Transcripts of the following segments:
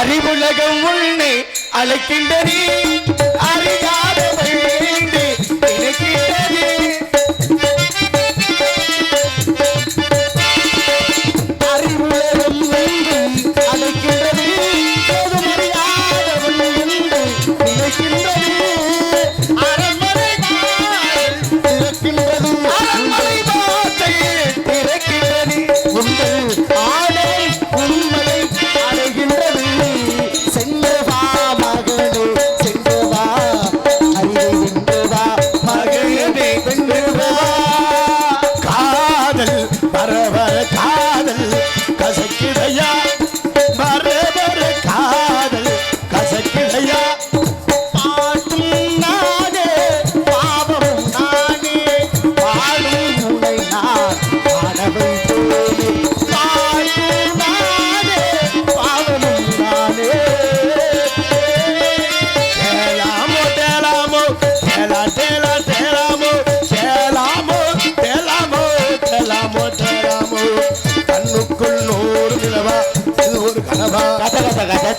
அறிவுலகம் உன்னை அழைக்கின்றனே.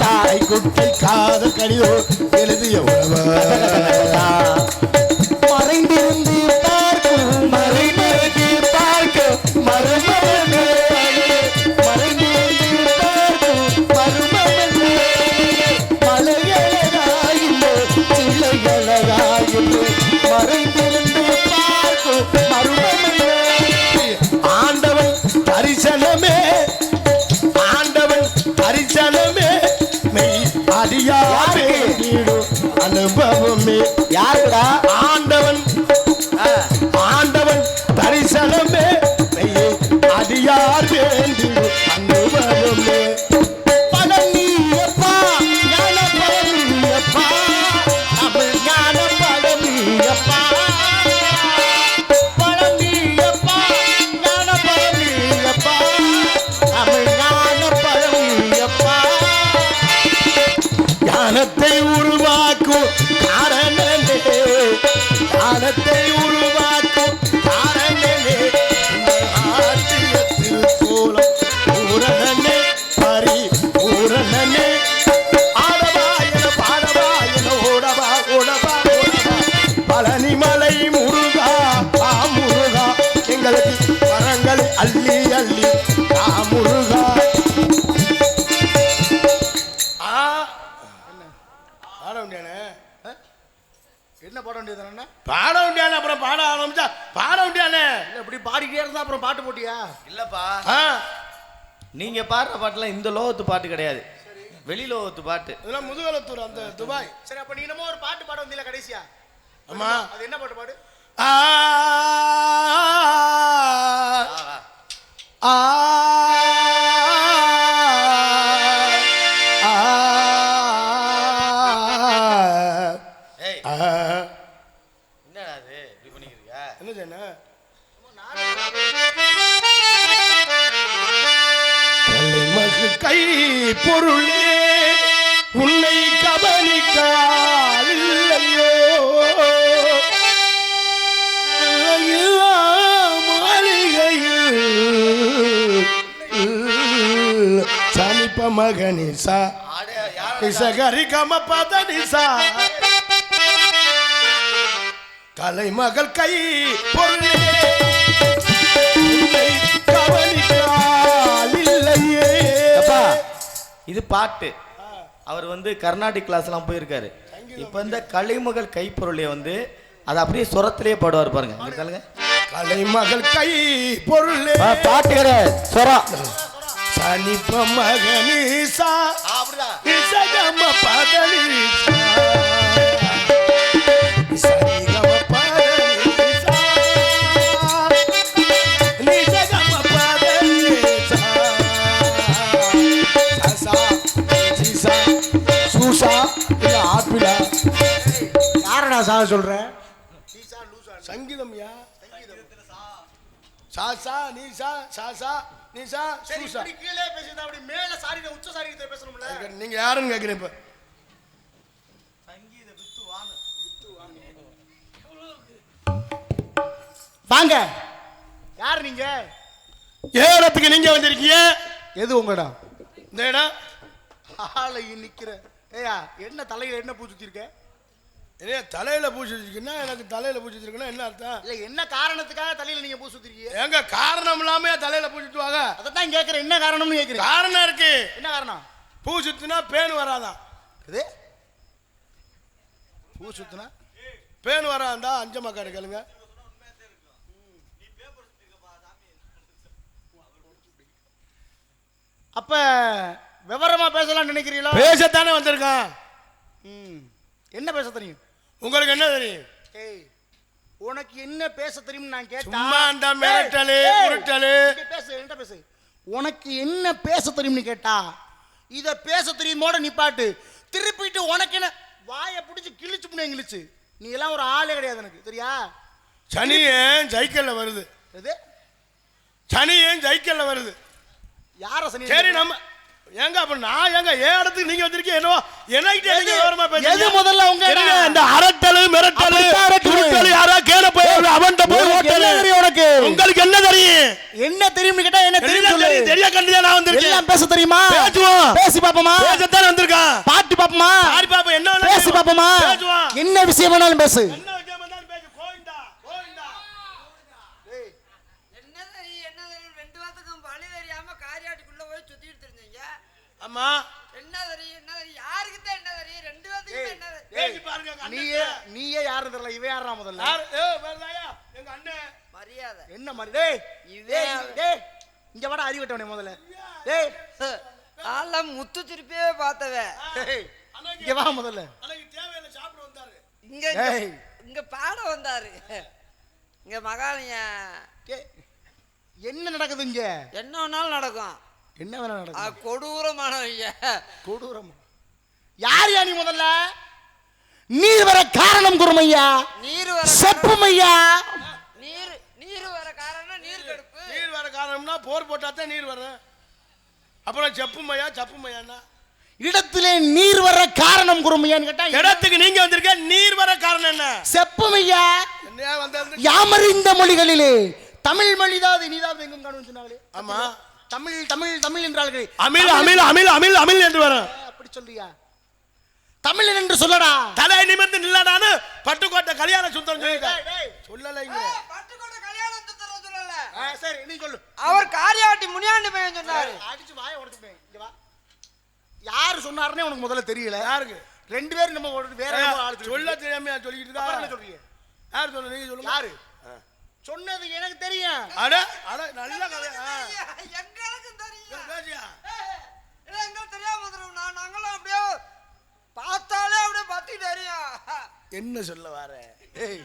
தாய் குட்டை காத கடிதோ. அள்ளி அள்ளி ஆ முருகா. ஆ. பாட வேண்டியானே என்ன பாட வேண்டியது பாட வேண்டியானே அப்புறம் பாட ஆரம்பிச்சா பாட வேண்டியானே இல்ல இப்படி பாடிக்கிட்டே இருந்தா அப்புறம் பாட்டு போட்டியா? இல்லப்பா. ஆ. நீங்க பாடுற பாட்டுலாம் இந்த லோகத்து பாட்டு கிடையாது. வெளி லோகத்து பாட்டு. இதெல்லாம் முதுகலத்தூர் அந்த துபாய். சரி அப்ப நீ என்னமோ ஒரு பாட்டு பாட வந்தீல கடைசியா? ஆமா. அது என்ன பாட்டு பாடு? ஆ ஆ நிசகரி கம பத நிசா. கலைமகள் கை பொருளே. இது பாட்டு. அவர் வந்து கர்நாடிக் கிளாஸ்லாம் போயிருக்காரு. இப்போ இந்த கலைமகள் கைப்பொருளை வந்து அதை அப்படியே சுரத்திலேயே பாடுவார் பாருங்க. கலைமகள் கை பொருளே. பாட்டு கிடையாது. சுரம். சனிப்ப மகனிசா. நிசகம பதனிசா. யாரடா சாக சொல்ற? சங்கீதம்யா சாசா நீசா சாசா நீசா சரி சூசா இப்படி கீழே பேசிட்டு அப்படி மேல சாரி உச்ச சாரி பேசணும்ல? நீங்க யாருன்னு கேக்குறேன் இப்ப? வாங்க. யார் நீங்க? ஏறத்துக்கு நீங்க வந்திருக்கீங்க? எது உங்க இடம் இந்த இடம்? ஆளை நிக்கிற ஏயா என்ன தலையில என்ன பூ சுத்தி ஏ தலையில பூச்சி வச்சிருக்கீங்கன்னா எனக்கு தலையில பூச்சி வச்சிருக்கீங்கன்னா என்ன அர்த்தம்? இல்ல என்ன காரணத்துக்காக தலையில நீங்க பூ சுத்திருக்கீங்க எங்க காரணம் இல்லாம தலையில பூ சுத்துவாங்க அதான் கேக்குறேன். என்ன காரணம்னு கேக்குறேன் காரணம் இருக்கு. என்ன காரணம்? பூ சுத்தினா பேன் வராதான் இது? பூ சுத்தினா பேன் வராந்தா அஞ்சமாக்கா கேளுங்க. அப்ப விவரமா பேசலாம்னு நினைக்கிறீங்களா? பேசத்தானே வந்திருக்கான். ம். என்ன பேச தெரியும்? உங்களுக்கு என்ன தெரியும்? ஏய் உனக்கு என்ன பேச தெரியும் நான் கேட்டா சும்மா அந்த மிரட்டலு, உருட்டலு. பேசு என்கிட்ட பேசு. உனக்கு என்ன பேச தெரியும்னு கேட்டா இத பேச தெரியுமோட நிப்பாட்டு திருப்பிட்டு உனக்கு என்ன வாயை பிடிச்சு கிழிச்சு புண்ணே கிழிச்சு. நீ எல்லாம் ஒரு ஆளே கிடையாது எனக்கு சரியா? சனி ஏன் சைக்கிள்ல வருது. எது? சனி ஏன் சைக்கிள்ல வருது. யார சனி சரி நம்ம ஏங்க அப்ப நான் ஏங்க ஏன் இடத்துக்கு நீங்க வந்திருக்கீங்க? என்னவோ? என்கிட்ட நீங்க விவரமா. எது முதல்ல உங்க இந்த அரட்டலு மிரட்டலு. உருட்டலு யாரா கேள போய் அவன்கிட்ட போய் ஓட்டலு. தெரியும் உனக்கு? உங்களுக்கு என்ன தெரியும்? என்ன தெரியும்னு கேட்டா என்ன தெரியும் சொல்லு. தெரியா கண்டுதான் நான் வந்திருக்கேன். எல்லாம் பேச தெரியுமா? பேசுவோம். பேசி பாப்போமா பேசத்தான் வந்திருக்கான். பாட்டு பாப்போமா? சாரி பாப்பா என்ன பேசி பாப்போமா பேசுவான் என்ன விஷயம் வேணாலும் பேசு என்ன விஷயம் வந்தாலும் பேசு கோவிந்தா கோவிந்தா என்ன தெரியும் என்ன தெரியும் ரெண்டு வாரத்துக்கும் வழி தெரியாம காரியாட்டுக்குள்ள போய் சுத்திட்டு தெரிஞ்சீங்க ஆமா. என்ன தெரியும் என்ன தெரியும்? யாருக்கு தான் என்ன தெரியும்? ரெண்டு வாரத்துக்கும் என்ன தெரியும்? பாருங்க நீயே நீயே யாரு தெரியல இவன் யாரா முதல்ல? யாரு? ஏய் வேறதாயா எங்க அண்ணன். மரியாதை. என்ன மாதிரி டேய் இவன் டேய் இங்க வாடா அறிவட்டவனே முதல்ல. டேய் நான்லாம் முத்து திருப்பியே அன்னைக்கு இங்க வா முதல்ல. அன்னைக்கு தேவையில்ல சாப்பிட வந்தாரு. இங்க டேய். இங்க பாட வந்தாரு. இங்க மகாலிய டேய், என்ன நடக்குது இங்க? என்ன வேணாலும் நடக்கும். என்ன வேணா ஆ, நடக்குது கொடூரமானவங்க கொடூரம்? யார் யா நீ முதல்ல? நீர் வர காரணம் குருமையா? நீர் வர செப்புமையா? நீர் நீர் வர காரணம் நீர் கடுப்பு. நீர் வர காரணம்னா போர் போட்டா தான் நீர் வரும் அப்புறம் செப்புமையா சப்புமையாண்ணா இடத்திலே நீர் வர காரணம் குருமையான்னு கேட்டா இடத்துக்கு நீங்க வந்திருக்க நீர் வர காரணம் என்ன? செப்புமையா? யாமறிந்த மொழிகளிலே? தமிழ் மொழிதாவது இனிதாவது எங்கும் காணும் சொன்னாங்களே. ஆமா. தமிழ் தமிழ் தமிழ் என்றார்கள். அமில் அமில் அமில் அமில் அமில் என்று வரும். அப்படி சொல்றியா? தமிழ் என்று சொல்லடா. தலை நிமிர்ந்து நில்லடான்னு பட்டுக்கோட்டை கல்யாண சுந்தரம் சொல்லல. ஆ, சரி நீ சொல்லு. அவர் காரியாட்டி முனியாண்டி பையன் சொன்னாரு. அடிச்சு வாய இங்க வா. யாரு சொன்னாருன்னே உனக்கு முதல்ல தெரியல. யாருக்கு? ரெண்டு பேரும் நம்ம வேற சொல்ல தெரியாம என்ன இருக்கா? சொல்றீங்க? யார் சொல்ல? நீங்க சொல்லுங்க. யாரு? சொன்னது எனக்கு தெரியும். அட அட நல்ல கதை. என்ன சொல்ல வர? ஏய்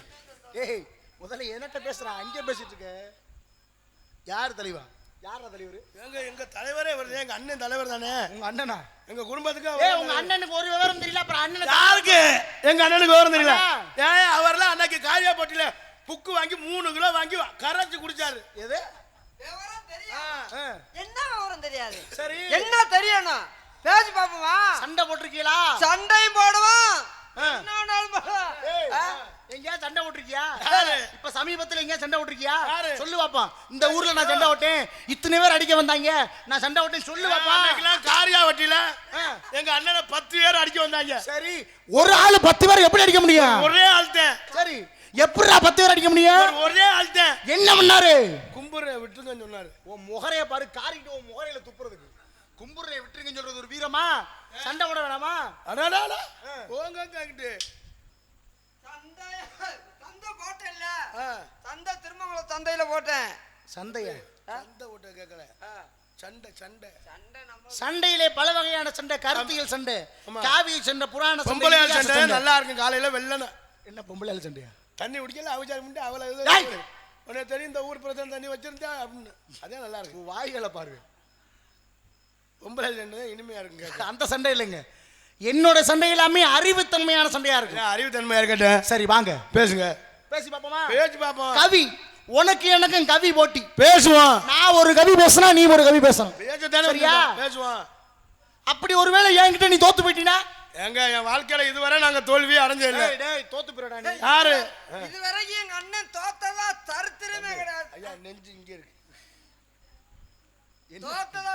ஏய் முதல்ல என்னட்ட பேசுறான் அங்கே பேசிட்டு இருக்க. யார் தலைவா? யாரா தலைவர்? எங்க எங்க தலைவரே வருது எங்க அண்ணன் தலைவர் தானே? உங்க அண்ணனா? எங்க குடும்பத்துக்கு ஏய் அவர் உங்க அண்ணனுக்கு ஒரு விவரம் தெரியல. அப்புறம் அண்ணனுக்கு யாருக்கு? எங்க அண்ணனுக்கு விவரம் தெரியல. ஏன் அவர்லாம் அன்னைக்கு காரியாப்பட்டியில புக்கு வாங்கி மூணு கிலோ வாங்கி கரைச்சு குடிச்சாரு. எது? என்ன விவரம் தெரியாது? சரி. என்ன தெரியணும்? பேசி பாப்போமா சண்டை போட்டிருக்கீங்களா? சண்டையும் போடுவோம்? எங்கேயா சண்டை போட்டிருக்கியா? யாரு? இப்ப சமீபத்துல எங்கேயா சண்டை போட்டிருக்கியா? யாரு? சொல்லு பாப்பா இந்த ஊர்ல நான் சண்டை ஓட்டேன் இத்தனை பேர் அடிக்க வந்தாங்க. நான் சண்டை ஓட்டேன் சொல்லு பாப்பா காரியாவட்டியில ஆ. எங்க அண்ணனை பத்து பேர் அடிக்க வந்தாங்க. சரி. ஒரு ஆளு பத்து பேர் எப்படி அடிக்க முடியும்? ஒரே ஆள்தான் சரி. எப்படிடா பத்து பேர் அடிக்க முடியும்? ஒரு ஆள்தான் என்ன பண்ணாரு? கும்புற விட்டுருங்கன்னு சொன்னாரு. உன் முகரைய பாரு காரிட்டு உன் முகரையில துப்புறதுக்கு. கும்புரைய விட்டுருங்கன்னு சொல்றது ஒரு வீரமா? சண்டை போட வேணாமா? அடாடா போங்க கேக்கிட்டு சண்டை சந்தை போட்டேன்ல. சந்தை திருமங்கலம் சந்தையில போட்டேன். சண்டைய சண்டை ஓட்ட கேட்கல சண்டை சண்டை. சண்டை நம்ம சண்டையிலே பல வகையான சண்டை கருத்தியல் சண்டை. காவிய சண்டை புராண சண்டை நல்லா இருக்கும். காலையில வெள்ளன. என்ன பொம்பளையால் சண்டையா? தண்ணி குடிக்கல அவச்சாரம் பண்ணி அவளை! உனக்கு தெரியும் இந்த ஊர் பிரச்சனை தண்ணி வச்சிருந்தா அப்படின்னு. அதே நல்லா இருக்கும் வாய்களை பாரு பொம்பளை சண்டை இனிமையா இருக்கும் கேட்க அந்த சண்டை இல்லைங்க. என்னோட சண்டை எல்லாமே அறிவுத்தன்மையான சண்டையா இருக்கு. அறிவு தன்மையா இருக்கட்டும் சரி வாங்க. பேசுங்க. பேசி பாப்போமா பேச்சு பாப்போம் கவி உனக்கு எனக்கும் கவி போட்டி. பேசுவோம். நான் ஒரு கவி பேசினா நீ ஒரு கவி பேசணும். சரியா? பேசுவோம். அப்படி ஒருவேளை என்கிட்ட நீ தோத்து போயிட்டீனா? எங்க என் வாழ்க்கையில இதுவரை நாங்க தோல்வி அடைஞ்சது இல்ல டேய், டேய், தோத்து போயிடா நீ யாரு? இது வரைக்கும் எங்க அண்ணன் தோத்ததா சரித்திரமே கிடையாது. ஐயா நெஞ்சு இங்க இருக்கு. தோத்ததா.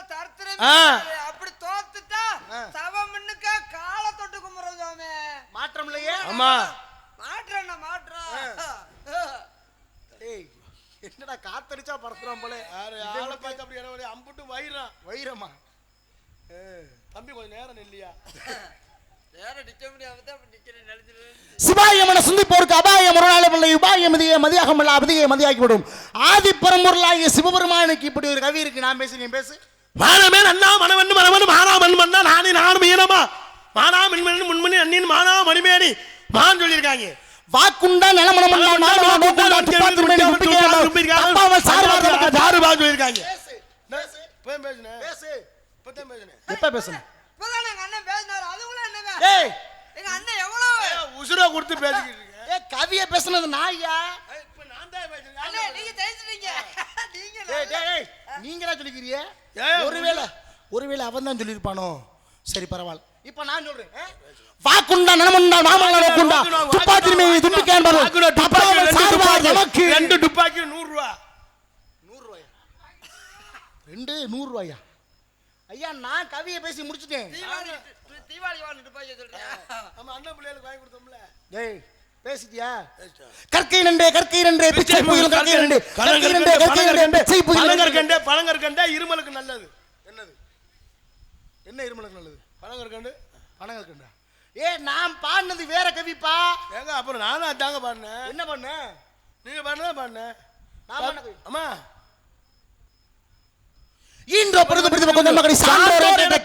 கிடையாது. அப்படி தோத்துட்டா சவம் மின்னுக்க காலை தொட்டு கும்பிடுறோம் மாற்றம் இல்லையே? ஆமா. மாற்றண்ணா மாற்றம். ஏய் என்னடா காத்தடிச்சா பறக்குறான் போல. யாரு? ஆளை பார்த்து அப்படி இடம் அம்புட்டு வயிறான். வைரமா தம்பி கொஞ்சம் நேரம் இல்லையா சிவாயமன சிந்திப்போருக்கு அபாயம் ஒரு நாள் பிள்ளை உபாய மதிய மதியாகம் இல்ல அபதியை மதியாக்கிவிடும். ஆதி பரம்பொருளாகிய சிவபெருமானுக்கு இப்படி ஒரு கவி இருக்கு நான் பேசு நீ பேசு. மானமே நன்னா மனவன்னு மனவன்னு மானா மண்மன்னா நானே நானும் ஈனமா மானா மின்மணி முன்மணி அண்ணின் மானா மணிமேனி? மான் சொல்லியிருக்காங்க. வாக்குண்டா நிலமணம் எப்ப பேசணும் ஏய். எங்க அண்ணன் எவ்வளவு? உசுரை கொடுத்து பேசிக்கிட்டு இருக்கேன் ஏ கவிய பேசுனது நாயா இப்ப நான் தான் அண்ணே நீங்க ஜெயிச்சிட்டீங்க நீங்க ஏய் டேய் ஏய் நீங்களா சொல்லிக்கிறீங்க? ஏய், ஒருவேளை ஒருவேளை அவன் தான் சொல்லியிருப்பானோ? சரி பரவாயில்ல. இப்ப நான் சொல்றேன்? வாக்குண்டா நலமுண்டா மாமல்லா நோக்குண்டா? துப்பாக்கி என்பது தப்பாமல் சார்பார் நமக்கு ரெண்டு துப்பாக்கி. நூறு ரூபா நூறு ரூபாயா ரெண்டு நூறு ரூபாயா ஐயா நான் கவியை பேசி முடிச்சிட்டேன். தீபாவளி வாழ்ந்துட்டு போய் சொல்றேன் நம்ம அண்ணன் பிள்ளைகளுக்கு வாங்கி கொடுத்தோம்ல டேய் பேசிட்டியா கற்கை நண்டே கற்கை நண்டே பிச்சை புயல் கற்கை நண்டே கற்கை நண்டே கற்கை நண்டே பிச்சை புயல் பழங்கற்கண்டே பழங்கற்கண்டே இருமலுக்கு நல்லது என்னது என்ன இருமலுக்கு நல்லது பழங்கற்கண்டு பணங்கற்கண்டா ஏ நான் பாடினது வேற கவிப்பா ஏங்க அப்புறம் நானும் அதாங்க பாடினேன் என்ன பண்ண நீங்க பாடினதா பாடினேன் நான் கவி அம்மா பொழுது பிடித்து கொஞ்சம் மகனை சான்றோர் என்ற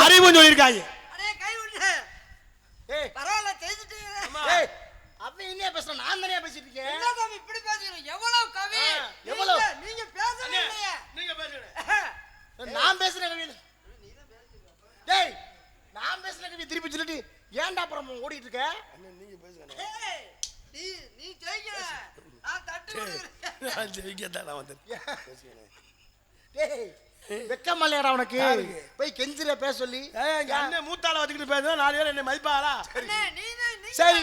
அறிவும் சொல்லியிருக்காங்க. அடே கை விட்டு ஏய். பரவாயில்ல ஏய். அவன் என்னையா பேசுறான் நான் தானே பேசிட்டு இருக்கேன்? என்ன சாமி இப்படி பேசுறீங்க? எவ்வளவு கவி? எவ்வளவு? நீங்க- நீங்க பேசவே இல்லையே. நீங்க பேசுங்க. நான் பேசுற கவி டேய் நான் பேசுற கவி திருப்பி சொல்லிட்டு ஏன்டா அப்புறம் ஓடிட்டு இருக்க? நீங்க பேசுங்க. ஏய், நீ நீ ஜெயிக்கிற. நான் தட்டு நான் ஜெயிக்கத்தான் நான் வந்தேன். டேய் வெக்கமா இல்லையாடா உனக்கு? போய் கெஞ்சிர பேச சொல்லி. ஏய், எங்க அண்ணன் மூத்தால வச்சுக்கிட்டு பேசுனா நாலு பேர் என்னை மதிப்பாளா? அண்ணே நீ தான் நீ சரி.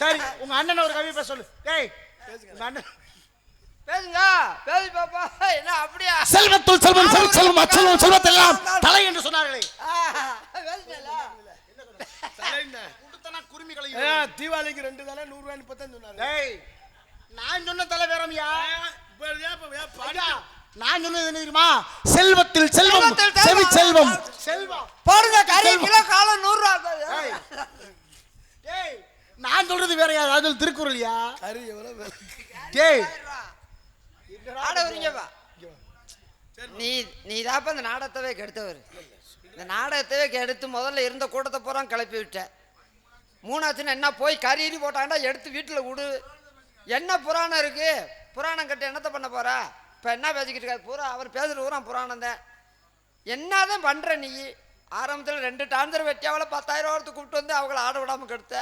சரி. உங்க அண்ணன் ஒரு கவி பேச சொல்லு. டேய் உங்க அண்ணன். பேசுங்க. பேசு பாப்பா. என்ன அப்படியா? செல்வத்துள் செல்வம் செல் செல்வம் அச்செல்வம் செல்வத்தெல்லாம் தலை என்று சொன்னார்களே. பேசுனல தலைண்ண. கொடுத்தனா குருமி ஏய், கலை தீபாவளிக்கு ரெண்டு தலை நூறு ரூபாய் முப்பத்தஞ்சு சொன்னாரு. டேய் நான் சொன்ன தலை வேறமியா. நான் சொன்னது என்ன தெரியுமா? செல்வத்தில் செல்வம். செவி செல்வம். செல்வம். போடுங்க கறி. கிலோ காலம் நூறு ரூபா நான் சொல்றது வேறயா அது திருக்குறள்யா கறி எவ்வளவு? டேய் நீ நீ தாப்ப இந்த நாடகத்தவே கெடுத்தவர். இந்த நாடகத்தவே கெடுத்து முதல்ல இருந்த கூட்டத்தை பூரா கிளப்பி விட்ட. மூணாச்சுன்னு என்ன போய் கறி போட்டாண்டா எடுத்து வீட்டில் விடு. என்ன புராணம் இருக்கு? புராணம் கட்டி என்னத்த பண்ண போறா? இப்போ என்ன பேசிக்கிட்டு இருக்காரு? பூரா அவர் பேசுகிற பூரா புராணம் தான். பண்ணுற நீ? ஆரம்பத்தில் ரெண்டு டான்சர் வெட்டியாவில் பத்தாயிரம் ஒருத்தர் கூப்பிட்டு வந்து அவங்கள ஆட விடாமல் கெடுத்த.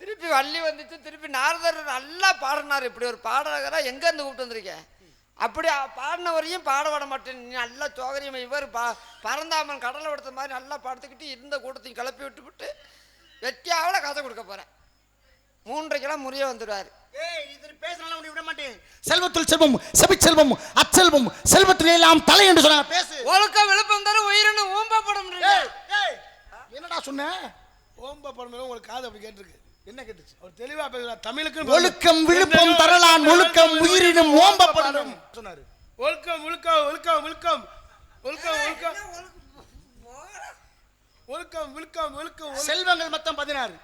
திருப்பி வள்ளி வந்துச்சு திருப்பி நாரதர் நல்லா பாடினார். இப்படி ஒரு பாடகரை எங்கேருந்து கூப்பிட்டு வந்திருக்கேன் அப்படி பாடினவரையும் பாட விட மாட்டேன். நீ நல்லா சோகரியம் இவர் பா பரந்தாமன் கடலை விடுத்த மாதிரி நல்லா படுத்துக்கிட்டு இருந்த கூட்டத்தையும் கிளப்பி விட்டு விட்டு வெட்டியாவில் கதை கொடுக்க போகிறேன் மூன்றைக்கெல்லாம் முறிய வந்துடுவார். செல்வத்தில் செல்வம் செபி செல்வம் அச்செல்வம் செல்வத்தில் எல்லாம் தலை என்று சொன்னார். பேசு. ஒழுக்க விழுப்பம் தர உயிரினு ஓம்பப்படும் என்னடா சொன்ன? ஓம்பப்படும் உங்களுக்கு காது அப்படி கேட்டுருக்கு. என்ன கேட்டுச்சு? அவர் தெளிவா பேசுறாரு. தமிழுக்கு ஒழுக்கம் விழுப்பம் தரலான் ஒழுக்கம் உயிரினும் ஓம்பப்படும் சொன்னாரு. ஒழுக்கம் ஒழுக்கம் ஒழுக்கம் ஒழுக்கம் ஒழுக்கம்? ஒழுக்கம் ஒழுக்கம் விழுக்கம் ஒழுக்கம் செல்வங்கள் மொத்தம் பதினாறு.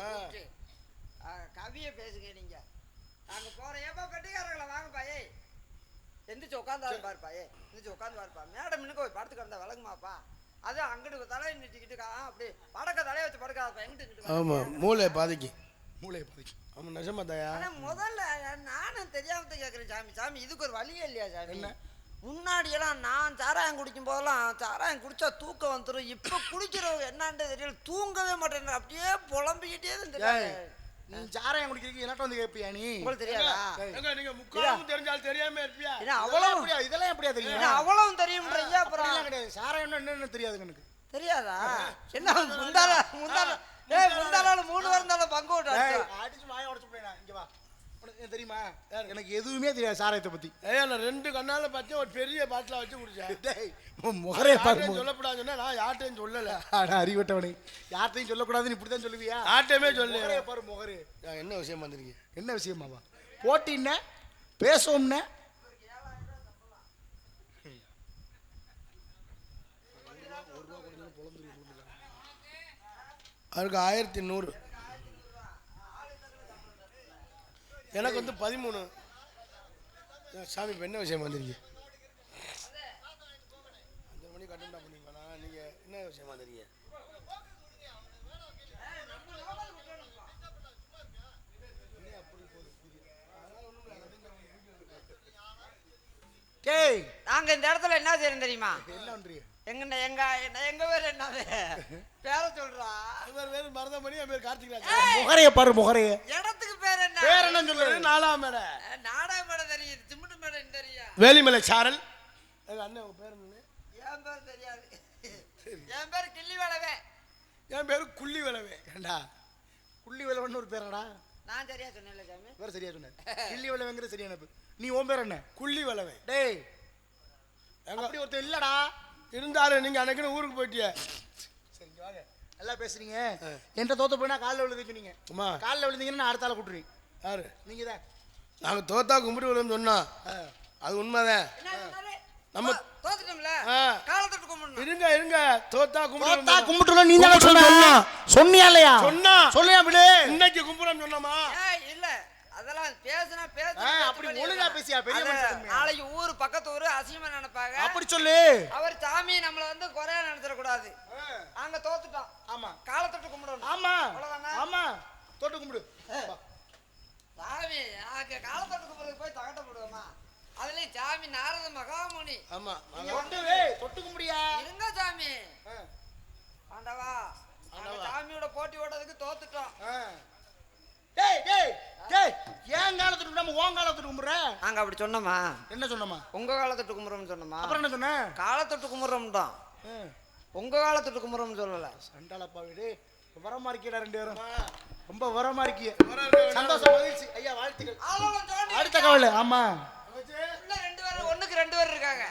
வள்ளிய கூப்பிட்டு ஆ, கவியை பேசுங்க நீங்க. நாங்க போறோம் ஏப்பா கட்டிக்காரங்கள வாங்கப்பா ஏய். எந்திரிச்சு உட்காந்து பாருப்பா ஏய். எந்திரிச்சு உட்காந்து பாருப்பா. மேடம் இன்னும் போய் படுத்து கிடந்தா விளங்குமாப்பா. அது அங்கிட்டு தலையை நிட்டிக்கிட்டு கா, அப்படி படக்க தலையை வச்சு படுக்காதப்பா எங்கிட்டு. ஆமா மூளையை பாதிக்கும் மூளையை பாதிக்கும் ஆமா நிஜமா தயா ஆனா முதல்ல நானும் தெரியாம கேட்குறேன் சாமி. சாமி இதுக்கு ஒரு வழியே இல்லையா சாமி? முன்னாடி எல்லாம் நான் சாராயம் குடிக்கும் போதெல்லாம் சாராயம் குடிச்சா தூக்கம் வந்துடும் இப்ப குடிக்கிறவங்க என்னன்னு தெரியல. தூங்கவே மாட்டேன் அப்படியே புலம்பிக்கிட்டே தான் தெரியாது நீ சாராயம் குடிக்கிறதுக்கு என்னட்ட வந்து கேட்பியா நீ? உங்களுக்கு தெரியாதா? எங்க நீங்க முக்காலும் தெரிஞ்சாலும் தெரியாம இருப்பியா? அவ்வளவு இதெல்லாம் எப்படியா தெரியும்? ஏன்னா அவ்வளவும் தெரியும் ஐயா அப்புறம். கிடையாது. சாராயம் என்னன்னு தெரியாது எனக்கு. தெரியாதா? என்ன முந்தால முந்தால ஏய் முந்தால மூணு பேர் இருந்தாலும் பங்கு விட்டு அடிச்சு வாய உடைச்சு போயிடா இங்க வா. உனக்கு தெரியுமா? எனக்கு எதுவுமே தெரியாது சாராயத்தை பத்தி. ஏய் நான் ரெண்டு கண்ணால பார்த்தேன் ஒரு பெரிய பாட்டில வச்சு குடிச்சேன். முகரே பாரு யார்ட்டையும் முகம். சொல்லக்கூடாதுன்னு நான் யார்ட்டையும் சொல்லல. அட அறிவட்டவனே. யார்ட்டையும் சொல்லக்கூடாதுன்னு இப்படி தான் சொல்லுவியா யார்ட்டையுமே சொல்லு முகரே பாரு முகரே. நான் என்ன விஷயம் வந்திருக்கீங்க? என்ன விஷயமாவா போட்டின்ன பேசுவோம்ன. அவருக்கு ஆயிரத்தி நூறு. எனக்கு வந்து பதிமூணு. சாமி இப்போ என்ன விஷயம் வந்துருக்கீங்க அஞ்சு மணி கட்டுண்டா பண்ணிங்களா நீங்கள் என்ன விஷயம் வந்துருக்கீங்க? டேய் நாங்க இந்த இடத்துல என்ன செய்யறோம் தெரியுமா? என்ன பண்றீங்க? எங்க எங்க எங்க பேர் என்னது? பேர சொல்றா. இவர் வேறு மருதம் பண்ணி என் பேர் கார்த்திக் ராஜ். முகரைய பாரு முகரைய. இடத்துக்கு பேர் என்ன? பேர் என்ன சொல்லு நாலாம் மேடை. நாடக மேடம் தெரியுது. சிமெண்ட் மேடம் தெரியும் வேலிமலை சாரல். எங்கள் அண்ணன் உங்கள் பேர் என்ன என் பேர் தெரியாது. என் பேர் கிள்ளி வேலவே என் பேர் குள்ளி விளவே ஏண்டா? புள்ளி விலவன்னு ஒரு பேரடா. நான் சரியா சொன்னேன்ல சாமி. வேற சரியா சொன்ன கிள்ளி விலவங்கிற சரியான பேர் நீ உன் பேர் என்ன? குள்ளி விளவே டேய். எங்க அப்படி ஒருத்தன் இல்லடா. இருந்தாலும் நீங்கள் அன்னைக்குன்னு ஊருக்கு போயிட்டிய. சரி இங்க வாங்க. நல்லா பேசுறீங்க. என்கிட்ட தோத்து போயினா காலில் விழுந்து சொன்னீங்க அம்மா காலில் விழுந்தீங்கன்னா நான் அடுத்த ஆளை கூட்டுருவீங்க யாரு? நீங்க தான். நாங்கள் தோத்தா கும்பிட்டு விழுன்னு சொன்னோம் அது உண்மைதான்? நம்ம- தோத்துட்டோம்ல. காலத்தொட்டு கும்பிடணும். இருங்க இருங்க. தோத்தா தோத்தா கும்பிட்டு கும்பிட்டுல நீ தானே சொன்ன? சொன்னா. சொன்னியா இல்லையா? சொன்னா. சொல்லியா விடு. இன்னைக்கு கும்பிடன்னு சொன்னோமா? அதெல்லாம் பேசுனா பேச அப்படி ஒழுங்கா பேசியா, பெரிய. நாளைக்கு ஊரு பக்கத்து ஊரு அசிங்கமா நினைப்பாங்க. அப்படி சொல்லு. அவர் சாமி நம்மள வந்து குறையா நினைச்சிட கூடாது நாங்க தோத்துட்டோம். ஆமா. காலத்தொட்டு கும்பிடணும். ஆமா? ஆமா. தொட்டு கும்பிடு. சாமி நாங்க காலத்தொட்டு கும்பிடுறதுக்கு போய் தகட்ட போடுவோமா? அதுலயும் சாமி நாரத மகாமுனி. ஆமா. தொட்டு கும்பிடியா இருங்க சாமி ஆ, ஆண்டவா நாங்க சாமியோட போட்டி ஓடுறதுக்கு தோத்துட்டோம் ஆ. டேய் டேய் டேய் ஏன் காலத்துக்கு கும்பிடாம உன் காலத்துக்கு கும்பிடுற நாங்க அப்படி சொன்னோமா? என்ன சொன்னமா? உங்க காலத்தொட்டு கும்பிடுறோம்னு சொன்னோமா? அப்புறம் என்ன சொன்ன? காலத்தொட்டு கும்பிடுறோம் தான் உங்க காலத்தொட்டு கும்பிடுறோம்னு சொல்லல. சண்டாளப்பா வீடு. வரமா இருக்கீடா ரெண்டு பேரும்? ரொம்ப வரமா இருக்கீங்க சந்தோஷம் மகிழ்ச்சி. ஐயா வாழ்த்துக்கள். அடுத்த கவலை ஆமா. ரெண்டு பேரும் ஒண்ணுக்கு ரெண்டு பேர் இருக்காங்க.